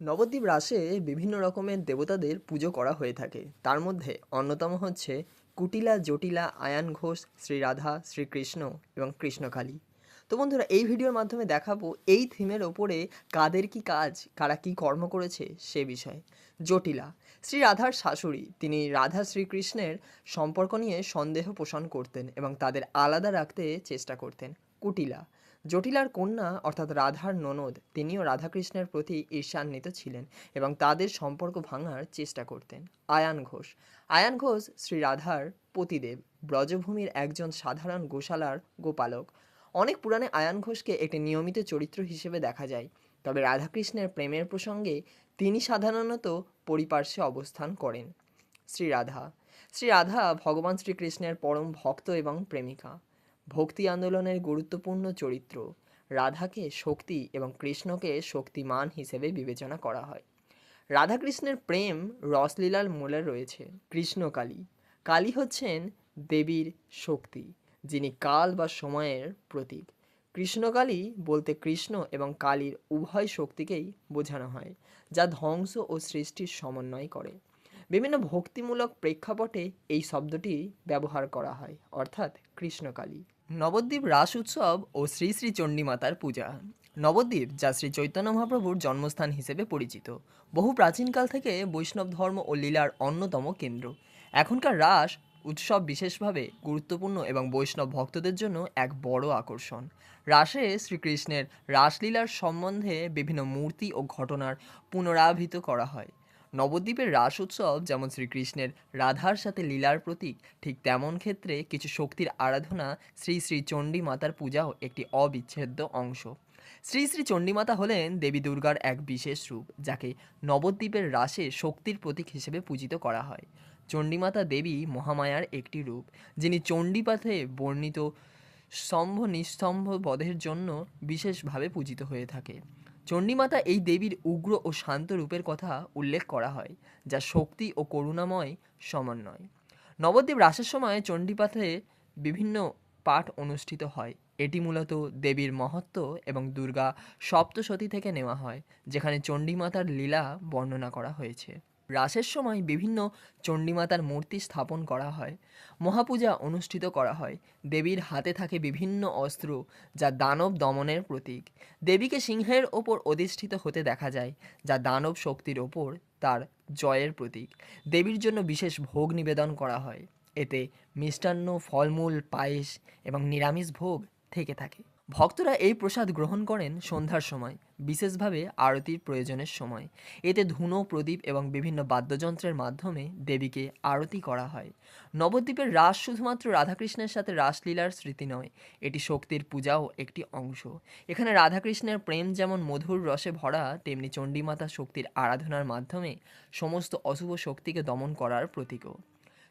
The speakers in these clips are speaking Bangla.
নবদ্বীপ রাসে বিভিন্ন রকমের দেবতাদের পুজো করা হয়ে থাকে। তার মধ্যে অন্যতম হচ্ছে কুটিলা জটিলা আয়ান ঘোষ শ্রীরাধা শ্রীকৃষ্ণ এবং কৃষ্ণকালী। তো বন্ধুরা, এই ভিডিওর মাধ্যমে দেখাবো এই থিমের ওপরে কাদের কি কাজ, কারা কি কর্ম করেছে সে বিষয়ে। জটিলা, শ্রী রাধার শাশুড়ি, তিনি রাধা শ্রীকৃষ্ণের সম্পর্ক নিয়ে সন্দেহ পোষণ করতেন এবং তাদের আলাদা রাখতে চেষ্টা করতেন। কুটিলা জটিলার কন্যা, অর্থাৎ রাধার ননদ, তিনিও রাধাকৃষ্ণের প্রতি ঈর্ষান্বিত ছিলেন এবং তাদের সম্পর্ক ভাঙার চেষ্টা করতেন। আয়ান ঘোষ। আয়ান ঘোষ শ্রী রাধার পতিদেব, ব্রজভূমির একজন সাধারণ গোশালার গোপালক। অনেক পুরাণে আয়ান ঘোষকে একটি নিয়মিত চরিত্র হিসেবে দেখা যায়, তবে রাধাকৃষ্ণের প্রেমের প্রসঙ্গে তিনি সাধারণত পরিপার্শ্বে অবস্থান করেন। শ্রী রাধা। শ্রী রাধা ভগবান শ্রীকৃষ্ণের পরম ভক্ত এবং প্রেমিকা। ভক্তি আন্দোলনের গুরুত্বপূর্ণ চরিত্র। রাধাকে শক্তি এবং কৃষ্ণকে শক্তিমান হিসেবে বিবেচনা করা হয়। রাধাকৃষ্ণের প্রেম রসলীলার মূলে রয়েছে কৃষ্ণকালী কালী। হচ্ছেন দেবীর শক্তি, যিনি কাল বা সময়ের প্রতীক। কৃষ্ণকালী বলতে কৃষ্ণ এবং কালীর উভয় শক্তিকেই বোঝানো হয়, যা ধ্বংস ও সৃষ্টির সমন্বয় করে। বিভিন্ন ভক্তিমূলক প্রেক্ষাপটে এই শব্দটি ব্যবহার করা হয়, অর্থাৎ কৃষ্ণকালী নবদ্বীপ রাস উৎসব ও শ্রী শ্রী চণ্ডীমাতার পূজা। নবদ্বীপ, যা শ্রী চৈতন্য মহাপ্রভুর জন্মস্থান হিসেবে পরিচিত, বহু প্রাচীনকাল থেকে বৈষ্ণব ধর্ম ও লীলার অন্যতম কেন্দ্র। এখনকার রাস উৎসব বিশেষভাবে গুরুত্বপূর্ণ এবং বৈষ্ণব ভক্তদের জন্য এক বড় আকর্ষণ। রাসে শ্রীকৃষ্ণের রাসলীলার সম্বন্ধে বিভিন্ন মূর্তি ও ঘটনার পুনরাবৃত করা হয়। নবদ্বীপের রাস উৎসব যেমন শ্রীকৃষ্ণের রাধার সাথে লীলার প্রতীক, ঠিক তেমন ক্ষেত্রে কিছু শক্তির আরাধনা শ্রী শ্রী চণ্ডী মাতার পূজাও একটি অবিচ্ছেদ্য অংশ। শ্রী শ্রী চণ্ডীমাতা হলেন দেবী দুর্গার এক বিশেষ রূপ, যাকে নবদ্বীপের রাসে শক্তির প্রতীক হিসেবে পূজিত করা হয়। চণ্ডীমাতা দেবী মহামায়ার একটি রূপ, যিনি চণ্ডীপাঠে বর্ণিত স্তম্ভ নিস্তম্ভ বধের জন্য বিশেষভাবে পূজিত হয়ে থাকে। চণ্ডীমাতা এই দেবীর উগ্র ও শান্ত রূপের কথা উল্লেখ করা হয়, যা শক্তি ও করুণাময় সমন্বয়। নবদ্বীপ রাসের সময় চণ্ডীপাঠে বিভিন্ন পাঠ অনুষ্ঠিত হয়। এটি মূলত দেবীর মহত্ব এবং দুর্গা সপ্তসতী থেকে নেওয়া হয়, যেখানে চণ্ডীমাতার লীলা বর্ণনা করা হয়েছে। রাসের সময় বিভিন্ন চণ্ডীমাতার মূর্তি স্থাপন করা হয়। মহাপূজা অনুষ্ঠিত করা হয়। দেবীর হাতে থাকে বিভিন্ন অস্ত্র যা দানব দমনের প্রতীক। দেবীকে সিংহের ওপর অধিষ্ঠিত হতে দেখা যায়, যা দানব শক্তির ওপর তার জয়ের প্রতীক। দেবীর জন্য বিশেষ ভোগ নিবেদন করা হয়। এতে মিষ্টান্ন, ফলমূল, পায়েস এবং নিরামিষ ভোগ থেকে থাকে। ভক্তরা এই প্রসাদ গ্রহণ করেন সন্ধ্যার সময়, বিশেষভাবে আরতির প্রয়োজনের সময়। এতে ধুনো, প্রদীপ এবং বিভিন্ন বাদ্যযন্ত্রের মাধ্যমে দেবীকে আরতি করা হয়। নবদ্বীপের রাস শুধুমাত্র রাধাকৃষ্ণের সাথে রাসলীলার স্মৃতি নয়, এটি শক্তির পূজাও একটি অংশ। এখানে রাধাকৃষ্ণের প্রেম যেমন মধুর রসে ভরা, তেমনি চণ্ডীমাতা শক্তির আরাধনার মাধ্যমে সমস্ত অশুভ শক্তিকে দমন করার প্রতীকও।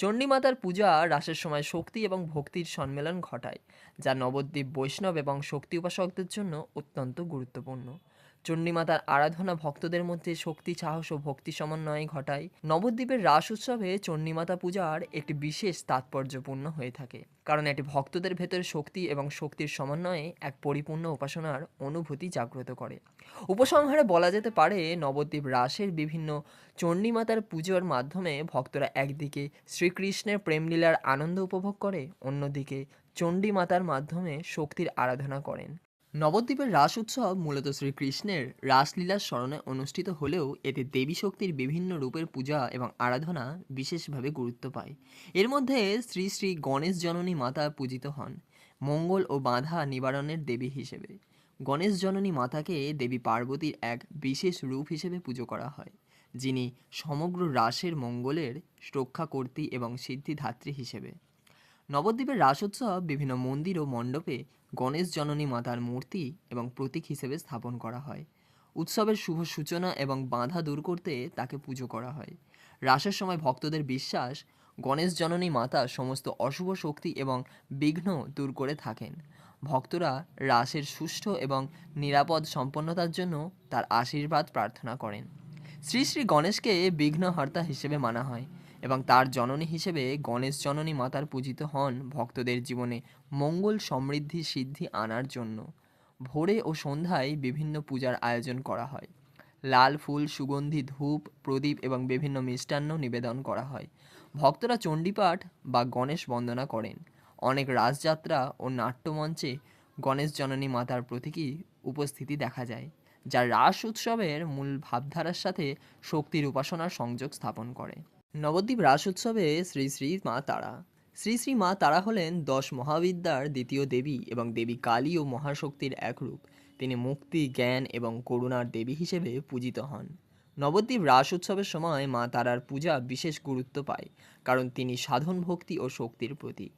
চণ্ডীমাতার পূজা রাসের সময় শক্তি এবং ভক্তির সম্মেলন ঘটায়, যা নবদ্বীপ, বৈষ্ণব এবং শক্তি উপাসকদের জন্য অত্যন্ত গুরুত্বপূর্ণ। চণ্ডীমাতার আরাধনা ভক্তদের মধ্যে শক্তি, সাহস ও ভক্তি সমন্বয় ঘটায়। নবদ্বীপের রাস উৎসবে চণ্ডীমাতা পূজার একটি বিশেষ তাৎপর্যপূর্ণ হয়ে থাকে। কারণ এটি ভক্তদের ভেতরে শক্তি এবং শক্তির সমন্বয়ে এক পরিপূর্ণ উপাসনার অনুভূতি জাগ্রত করে। উপসংহারে বলা যেতে পারে, নবদ্বীপ রাসের বিভিন্ন চণ্ডীমাতার পুজোর মাধ্যমে ভক্তরা একদিকে শ্রীকৃষ্ণের প্রেমলীলার আনন্দ উপভোগ করে, অন্যদিকে চণ্ডীমাতার মাধ্যমে শক্তির আরাধনা করেন। নবদ্বীপের রাস উৎসব মূলত শ্রীকৃষ্ণের রাসলীলার স্মরণে অনুষ্ঠিত হলেও এতে দেবী শক্তির বিভিন্ন রূপের পূজা এবং আরাধনা বিশেষভাবে গুরুত্ব পায়। এর মধ্যে শ্রী শ্রী গণেশ জননী মাতা পূজিত হন, মঙ্গল ও বাধা নিবারণের দেবী হিসেবে। গণেশ জননী মাতাকে দেবী পার্বতীর এক বিশেষ রূপ হিসেবে পুজো করা হয়, যিনি সমগ্র রাসের মঙ্গলের রক্ষাকর্ত্রী এবং সিদ্ধিধাত্রী হিসেবে। নবদ্বীপের রাস উৎসব বিভিন্ন মন্দির ও মণ্ডপে গণেশ জননী মাতার মূর্তি এবং প্রতীক হিসেবে স্থাপন করা হয়। উৎসবের শুভ সূচনা এবং বাধা দূর করতে তাকে পুজো করা হয়। রাসের সময় ভক্তদের বিশ্বাস, গণেশ জননী মাতা সমস্ত অশুভ শক্তি এবং বিঘ্ন দূর করে থাকেন। ভক্তরা রাসের সুষ্ঠু এবং নিরাপদ সম্পন্নতার জন্য তার আশীর্বাদ প্রার্থনা করেন। শ্রী শ্রী গণেশকে বিঘ্নহর্তা হিসেবে মানা হয়। এবং তার জননী হিসেবে গণেশ জননী মাতার পূজিত হন ভক্তদের জীবনে মঙ্গল সমৃদ্ধি সিদ্ধি আনার জন্য। ভোরে ও সন্ধ্যায় বিভিন্ন পূজার আয়োজন করা হয়। লাল ফুল, সুগন্ধি, ধূপ, প্রদীপ এবং বিভিন্ন মিষ্টান্ন নিবেদন করা হয়। ভক্তরা চণ্ডীপাঠ বা গণেশ বন্দনা করেন। অনেক রাসযাত্রা ও নাট্যমঞ্চে গণেশ জননী মাতার প্রতীকী উপস্থিতি দেখা যায়, যা রাস উৎসবের মূল ভাবধারার সাথে শক্তির উপাসনার সংযোগ স্থাপন করে। নবদ্বীপ রাস উৎসবে শ্রী শ্রী মা তারা। শ্রী শ্রী মা তারা হলেন দশ মহাবিদ্যার দ্বিতীয় দেবী এবং দেবী কালী ও মহাশক্তির এক রূপ। তিনি মুক্তি, জ্ঞান এবং করুণার দেবী হিসেবে পূজিত হন। নবদ্বীপ রাস উৎসবের সময় মা তারার পূজা বিশেষ গুরুত্ব পায়, কারণ তিনি সাধন ভক্তি ও শক্তির প্রতীক।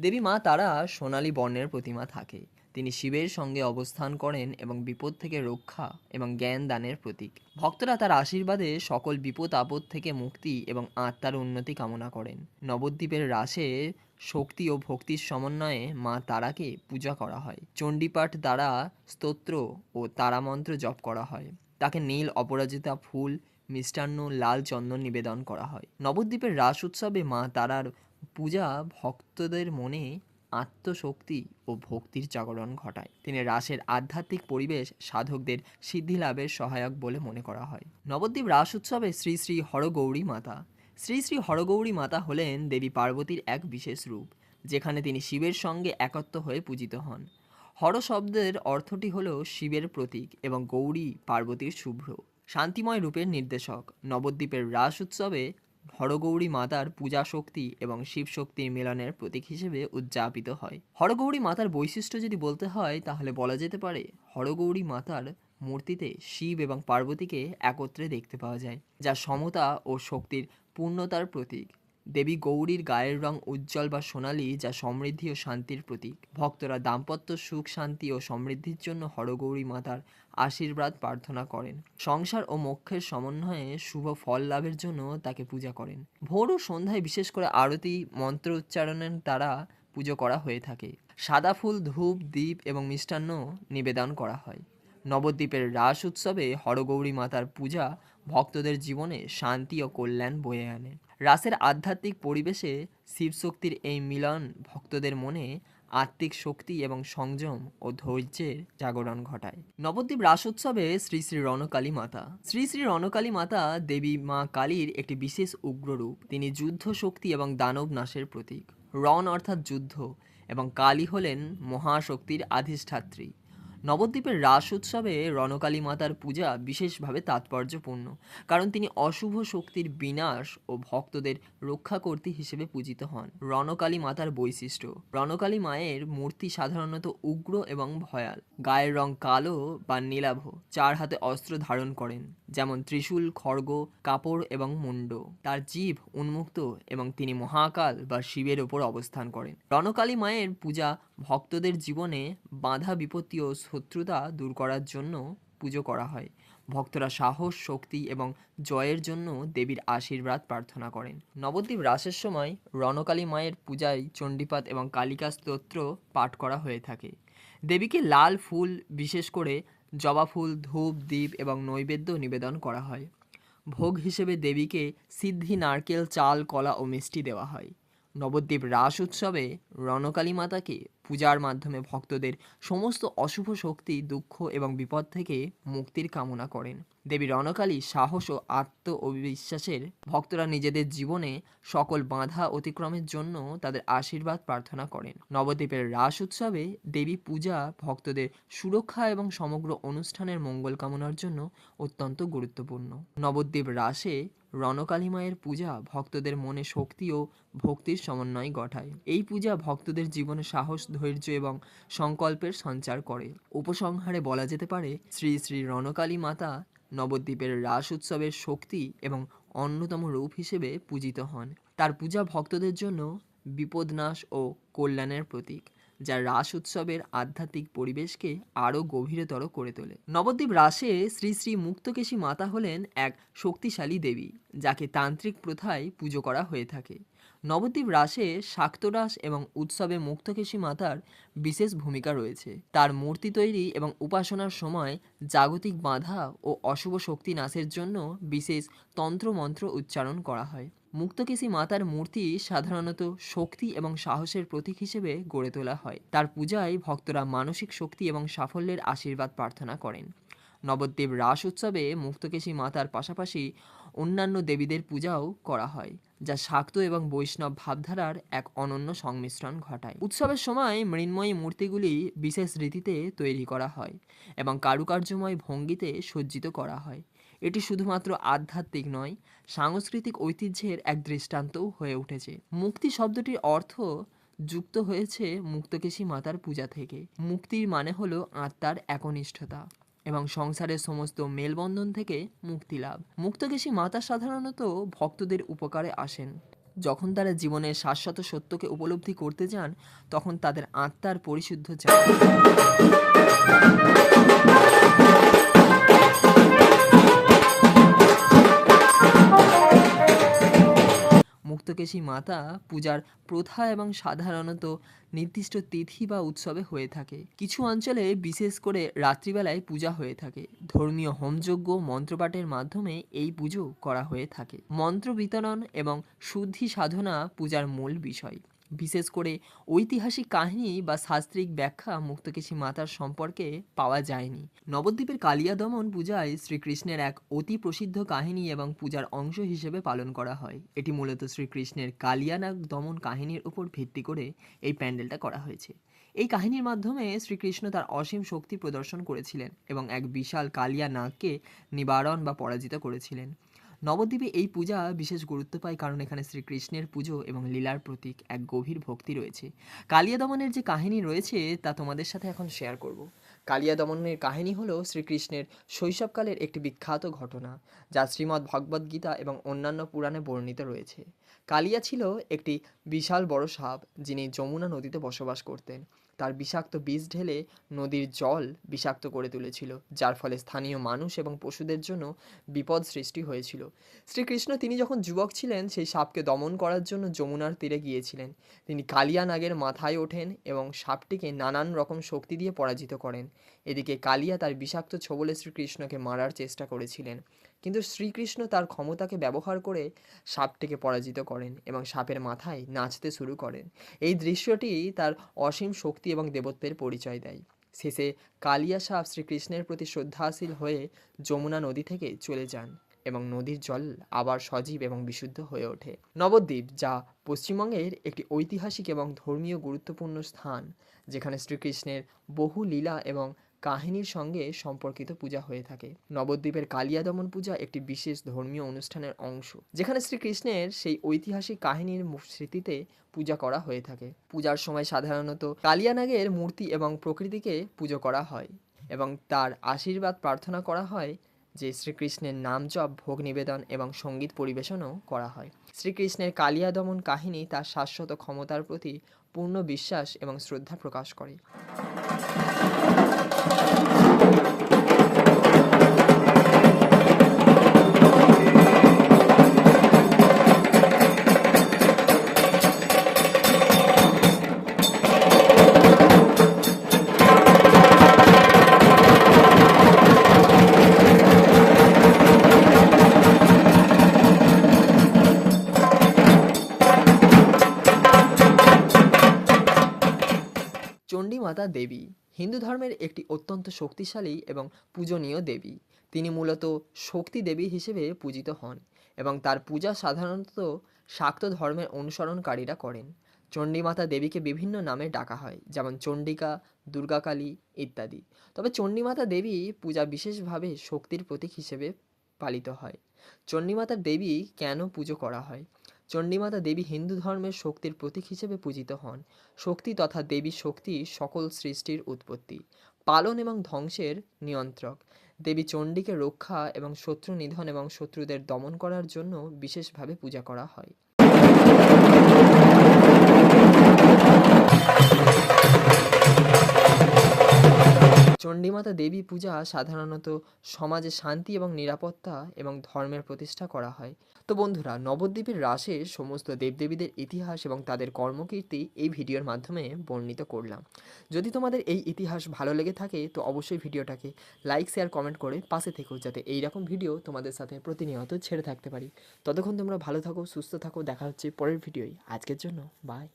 দেবী মা তারা সোনালী বর্ণের প্রতিমা থাকে। তিনি শিবের সঙ্গে অবস্থান করেন এবং বিপদ থেকে রক্ষা এবং জ্ঞান দানের প্রতীক। ভক্তরা তার আশীর্বাদে সকল বিপদ আপদ থেকে মুক্তি এবং আত্মার উন্নতি কামনা করেন। নবদ্বীপের রাসে শক্তি ও ভক্তির সমন্বয়ে মা তারাকে পূজা করা হয়। চণ্ডীপাঠ দ্বারা স্তোত্র ও তারামন্ত্র জপ করা হয়। তাকে নীল অপরাজিতা ফুল, মিষ্টান্ন লাল চন্দন নিবেদন করা হয়। নবদ্বীপের রাস উৎসবে মা তারার পূজা ভক্তদের মনে আত্মশক্তি ও ভক্তির জাগরণ ঘটায়। তিনি রাসের আধ্যাত্মিক পরিবেশ সাধকদের সিদ্ধি লাভের সহায়ক বলে মনে করা হয়। নবদ্বীপ রাস উৎসবে শ্রী শ্রী হরগৌরী মাতা। শ্রী শ্রী হরগৌরী মাতা হলেন দেবী পার্বতীর এক বিশেষ রূপ, যেখানে তিনি শিবের সঙ্গে একত্ব হয়ে পূজিত হন। হর শব্দের অর্থটি হল শিবের প্রতীক এবং গৌরী পার্বতীর শুভ্র। শান্তিময় রূপের নির্দেশক। নবদ্বীপের রাস উৎসবে হরগৌরী মাতার পূজা শক্তি এবং শিব শক্তির মিলনের প্রতীক হিসেবে উদযাপিত হয়। হরগৌরী মাতার বৈশিষ্ট্য যদি বলতে হয়, তাহলে বলা যেতে পারে হরগৌরী মাতার মূর্তিতে শিব এবং পার্বতীকে একত্রে দেখতে পাওয়া যায়, যা সমতা ও শক্তির পূর্ণতার প্রতীক। দেবী গৌরীর গায়ের রং উজ্জ্বল বা সোনালী, যা সমৃদ্ধি ও শান্তির প্রতীক। ভক্তরা দাম্পত্য সুখ, শান্তি ও সমৃদ্ধির জন্য হরগৌরী মাতার আশীর্বাদ প্রার্থনা করেন। সংসার ও মোক্ষের সমন্বয়ে শুভ ফল লাভের জন্য তাকে পূজা করেন। ভোর ও সন্ধ্যায় বিশেষ করে আরতি, মন্ত্র উচ্চারণের দ্বারা পুজো করা হয়ে থাকে। সাদা ফুল, ধূপ দ্বীপ এবং মিষ্টান্ন নিবেদন করা হয়। নবদ্বীপের রাস উৎসবে হরগৌরী মাতার পূজা ভক্তদের জীবনে শান্তি ও কল্যাণ বয়ে আনে। রাসের আধ্যাত্মিক পরিবেশে শিবশক্তির এই মিলন ভক্তদের মনে আত্মিক শক্তি এবং সংযম ও ধৈর্যের জাগরণ ঘটায়। নবদ্বীপ রাস উৎসবে শ্রী শ্রী রণকালী মাতা। শ্রী শ্রী রণকালী মাতা দেবী মা কালীর একটি বিশেষ উগ্ররূপ। তিনি যুদ্ধ শক্তি এবং দানব নাশের প্রতীক। রণ অর্থাৎ যুদ্ধ এবং কালী হলেন মহাশক্তির আধিষ্ঠাত্রী। নবদ্বীপের রাস উৎসবে রণকালী মাতার পূজা বিশেষভাবে তাৎপর্যপূর্ণ, কারণ তিনি অশুভ শক্তির বিনাশ ও ভক্তদের রক্ষাকর্ত্রী হিসেবে পূজিত হন। রণকালী মাতার বৈশিষ্ট্য, রণকালী মায়ের মূর্তি সাধারণত উগ্র এবং ভয়াল, গায়ের রং কালো বা নীলাভ, চার হাতে অস্ত্র ধারণ করেন, যেমন ত্রিশূল, খড়গ, কাপড় এবং মুন্ড। তার জীব উন্মুক্ত এবং তিনি মহাকাল বা শিবের ওপর অবস্থান করেন। রণকালী মায়ের পূজা ভক্তদের জীবনে বাধা বিপত্তি ও শত্রুতা দূর করার জন্য পুজো করা হয়। ভক্তরা সাহস, শক্তি এবং জয়ের জন্য দেবীর আশীর্বাদ প্রার্থনা করেন। নবদ্বীপ রাসের সময় রণকালী মায়ের পূজায় চণ্ডীপাত এবং কালিকা স্তোত্র পাঠ করা হয়ে থাকে। দেবীকে লাল ফুল, বিশেষ করে জবা ফুল, ধূপ দ্বীপ এবং নৈবেদ্য নিবেদন করা হয়। ভোগ হিসেবে দেবীকে সিদ্ধি, নারকেল, চাল, কলা ও মিষ্টি দেওয়া হয়। নবদ্বীপ রাস উৎসবে রণকালী মাতাকে পূজার মাধ্যমে ভক্তদের সমস্ত অশুভ শক্তি, দুঃখ এবং বিপদ থেকে মুক্তির কামনা করেন। দেবী রণকালী সাহস ও আত্ম অবিশ্বাসের ভক্তরা নিজেদের জীবনে সকল বাধা অতিক্রমের জন্য তাদের আশীর্বাদ প্রার্থনা করেন। নবদ্বীপের রাস উৎসবে দেবী পূজা ভক্তদের সুরক্ষা এবং সমগ্র অনুষ্ঠানের মঙ্গল কামনার জন্য অত্যন্ত গুরুত্বপূর্ণ। নবদ্বীপ রাসে রণকালী মায়ের পূজা ভক্তদের মনে শক্তি ও ভক্তির সমন্বয় ঘটায় এই পূজা ভক্তদের জীবনে সাহস, ধৈর্য এবং সংকল্পের সঞ্চার করে। উপসংহারে বলা যেতে পারে, শ্রী শ্রী রণকালী মাতা নবদ্বীপের রাস উৎসবের শক্তি এবং অন্যতম রূপ হিসেবে পূজিত হন। তার পূজা ভক্তদের জন্য বিপদনাশ ও কল্যাণের প্রতীক। যা রাস উৎসবের আধ্যাত্মিক পরিবেশকে আরও গভীরতর করে তোলে। নবদ্বীপ রাসে শ্রী শ্রী মুক্তকেশী মাতা হলেন এক শক্তিশালী দেবী, যাকে তান্ত্রিক প্রথায় পুজো করা হয়ে থাকে। নবদ্বীপ রাসে শাক্তরাস এবং উৎসবে মুক্তকেশী মাতার বিশেষ ভূমিকা রয়েছে। তার মূর্তি তৈরি এবং উপাসনার সময় জাগতিক বাধা ও অশুভ শক্তি নাশের জন্য বিশেষ তন্ত্রমন্ত্র উচ্চারণ করা হয়। মুক্তকেশী মাতার মূর্তি সাধারণত শক্তি এবং সাহসের প্রতীক হিসেবে গড়ে তোলা হয়। তার পূজায় ভক্তরা মানসিক শক্তি এবং সাফল্যের আশীর্বাদ প্রার্থনা করেন। নবদ্বীপ রাস উৎসবে মুক্তকেশী মাতার পাশাপাশি অন্যান্য দেবীদের পূজাও করা হয়, যা শাক্ত এবং বৈষ্ণব ভাবধারার এক অনন্য সংমিশ্রণ ঘটায়। উৎসবের সময় মৃন্ময়ী মূর্তিগুলি বিশেষ রীতিতে তৈরি করা হয় এবং কারুকার্যময় ভঙ্গিতে সজ্জিত করা হয়। এটি শুধুমাত্র আধ্যাত্মিক নয়, সাংস্কৃতিক ঐতিহ্যের এক দৃষ্টান্তও হয়ে উঠেছে। মুক্তি শব্দটির অর্থ যুক্ত হয়েছে মুক্তকেশী মাতার পূজা থেকে। মুক্তির মানে হলো আত্মার একনিষ্ঠতা। এবং সংসারের সমস্ত মেলবন্ধন থেকে মুক্তি লাভ। মুক্তকেশী মাতা সাধারণত ভক্তদের উপকারে আসেন। যখন তারা জীবনের শাশ্বত সত্যকে উপলব্ধি করতে যান, তখন তাদের আত্মার পরিশুদ্ধ চায় মুক্তকেশী মাতা পূজার প্রথা এবং সাধারণত নির্দিষ্ট তিথি বা উৎসবে হয়ে থাকে। কিছু অঞ্চলে বিশেষ করে রাত্রিবেলায় পূজা হয়ে থাকে। ধর্মীয় হোমযজ্ঞ মন্ত্রপাঠের মাধ্যমে এই পুজো করা হয়ে থাকে। মন্ত্র বিতরণ এবং শুদ্ধি সাধনা পূজার মূল বিষয়। বিশেষ করে ঐতিহাসিক কাহিনী বা শাস্ত্রিক ব্যাখ্যা মুক্তকেশী মাতার সম্পর্কে পাওয়া যায়নি। নবদ্বীপের কালিয়া দমন পূজায় শ্রীকৃষ্ণের এক অতি প্রসিদ্ধ কাহিনী এবং পূজার অংশ হিসেবে পালন করা হয়। এটি মূলত শ্রীকৃষ্ণের কালিয়ানাগ দমন কাহিনীর উপর ভিত্তি করে এই প্যান্ডেলটা করা হয়েছে। এই কাহিনীর মাধ্যমে শ্রীকৃষ্ণ তার অসীম শক্তি প্রদর্শন করেছিলেন এবং এক বিশাল কালিয়া নাগকে নিবারণ বা পরাজিত করেছিলেন। নবদ্বীপে এই পূজা বিশেষ গুরুত্ব পায় কারণ এখানে শ্রীকৃষ্ণের পুজো এবং লীলার প্রতীক এক গভীর ভক্তি রয়েছে। কালিয়া দমনের যে কাহিনী রয়েছে তা তোমাদের সাথে এখন শেয়ার করব। কালিয়া দমনের কাহিনী হলো শ্রীকৃষ্ণের শৈশবকালের একটি বিখ্যাত ঘটনা, যা শ্রীমদ্ ভগবদ্ গীতা এবং অন্যান্য পুরাণে বর্ণিত রয়েছে। কালিয়া ছিল একটি বিশাল বড় সাপ, যিনি যমুনা নদীতে বসবাস করতেন। তার বিষাক্ত বীজ ঢেলে নদীর জল বিষাক্ত করে তুলেছিল, যার ফলে স্থানীয় মানুষ এবং পশুদের জন্য বিপদ সৃষ্টি হয়েছিল। শ্রীকৃষ্ণ তিনি যখন যুবক ছিলেন, সেই সাপকে দমন করার জন্য যমুনার তীরে গিয়েছিলেন। তিনি কালিয়া নাগের মাথায় ওঠেন এবং সাপটিকে নানান রকম শক্তি দিয়ে পরাজিত করেন। এদিকে কালিয়া তার বিষাক্ত ছোবলে শ্রীকৃষ্ণকে মারার চেষ্টা করেছিলেন। কিন্তু শ্রীকৃষ্ণ তার ক্ষমতাকে ব্যবহার করে সাপটিকে পরাজিত করেন এবং সাপের মাথায় নাচতে শুরু করেন। এই দৃশ্যটি তার অসীম শক্তি এবং দেবত্বের পরিচয় দেয়। শেষে কালিয়া সাপ শ্রীকৃষ্ণের প্রতি শ্রদ্ধাশীল হয়ে যমুনা নদী থেকে চলে যান এবং নদীর জল আবার সজীব এবং বিশুদ্ধ হয়ে ওঠে। নবদ্বীপ, যা পশ্চিমবঙ্গের একটি ঐতিহাসিক এবং ধর্মীয় গুরুত্বপূর্ণ স্থান, যেখানে শ্রীকৃষ্ণের বহু লীলা এবং কাহিনীর সঙ্গে সম্পর্কিত পূজা হয়ে থাকে। নবদ্বীপের কালিয়া দমন পূজা একটি বিশেষ ধর্মীয় অনুষ্ঠানের অংশ, যেখানে শ্রীকৃষ্ণের সেই ঐতিহাসিক কাহিনীর স্মৃতিতে পূজা করা হয়ে থাকে। পূজার সময় সাধারণত কালিয়ানাগের মূর্তি এবং প্রকৃতিকে পুজো করা হয় এবং তার আশীর্বাদ প্রার্থনা করা হয় যে শ্রীকৃষ্ণের নাম জপ ভোগ নিবেদন এবং সংগীত পরিবেশনও করা হয়। শ্রীকৃষ্ণের কালিয়া দমন কাহিনী তার শাশ্বত ক্ষমতার প্রতি পূর্ণ বিশ্বাস এবং শ্রদ্ধা প্রকাশ করে। চণ্ডীমাতা দেবী হিন্দু ধর্মের একটি অত্যন্ত শক্তিশালী এবং পূজনীয় দেবী। তিনি মূলত শক্তি দেবী হিসেবে পূজিত হন এবং তার পূজা সাধারণত শাক্ত ধর্মের অনুসরণকারীরা করেন। চণ্ডীমাতা দেবীকে বিভিন্ন নামে ডাকা হয়, যেমন চণ্ডিকা, দুর্গাকালী ইত্যাদি। তবে চণ্ডীমাতা দেবী পূজা বিশেষভাবে শক্তির প্রতীক হিসেবে পালিত হয়। চণ্ডীমাতার দেবী কেন পুজো করা হয়? চণ্ডীমাতা দেবী হিন্দু ধর্মের শক্তির প্রতীক হিসেবে পূজিত হন। শক্তি তথা দেবী শক্তি সকল সৃষ্টির উৎপত্তি, পালন এবং ধ্বংসের নিয়ন্ত্রক। দেবী চণ্ডীকে রক্ষা এবং শত্রু নিধন এবং শত্রুদের দমন করার জন্য বিশেষভাবে পূজা করা হয়। চণ্ডীমাতা দেবী পূজা সাধারণত সমাজে শান্তি এবং নিরাপত্তা এবং ধর্মের প্রতিষ্ঠা করা হয়। তো বন্ধুরা, নবদ্বীপের রাসের সমস্ত দেবদেবীদের ইতিহাস এবং তাদের কর্মকীর্তি এই ভিডিওর মাধ্যমে বর্ণিত করলাম। যদি তোমাদের এই ইতিহাস ভালো লেগে থাকে, তো অবশ্যই ভিডিওটাকে লাইক, শেয়ার, কমেন্ট করে পাশে থেকো যাতে এই রকম ভিডিও তোমাদের সাথে প্রতিনিয়ত ছেড়ে থাকতে পারি। ততক্ষণ তোমরা ভালো থাকো, সুস্থ থাকো, দেখা হচ্ছে পরের ভিডিওই আজকের জন্য বাই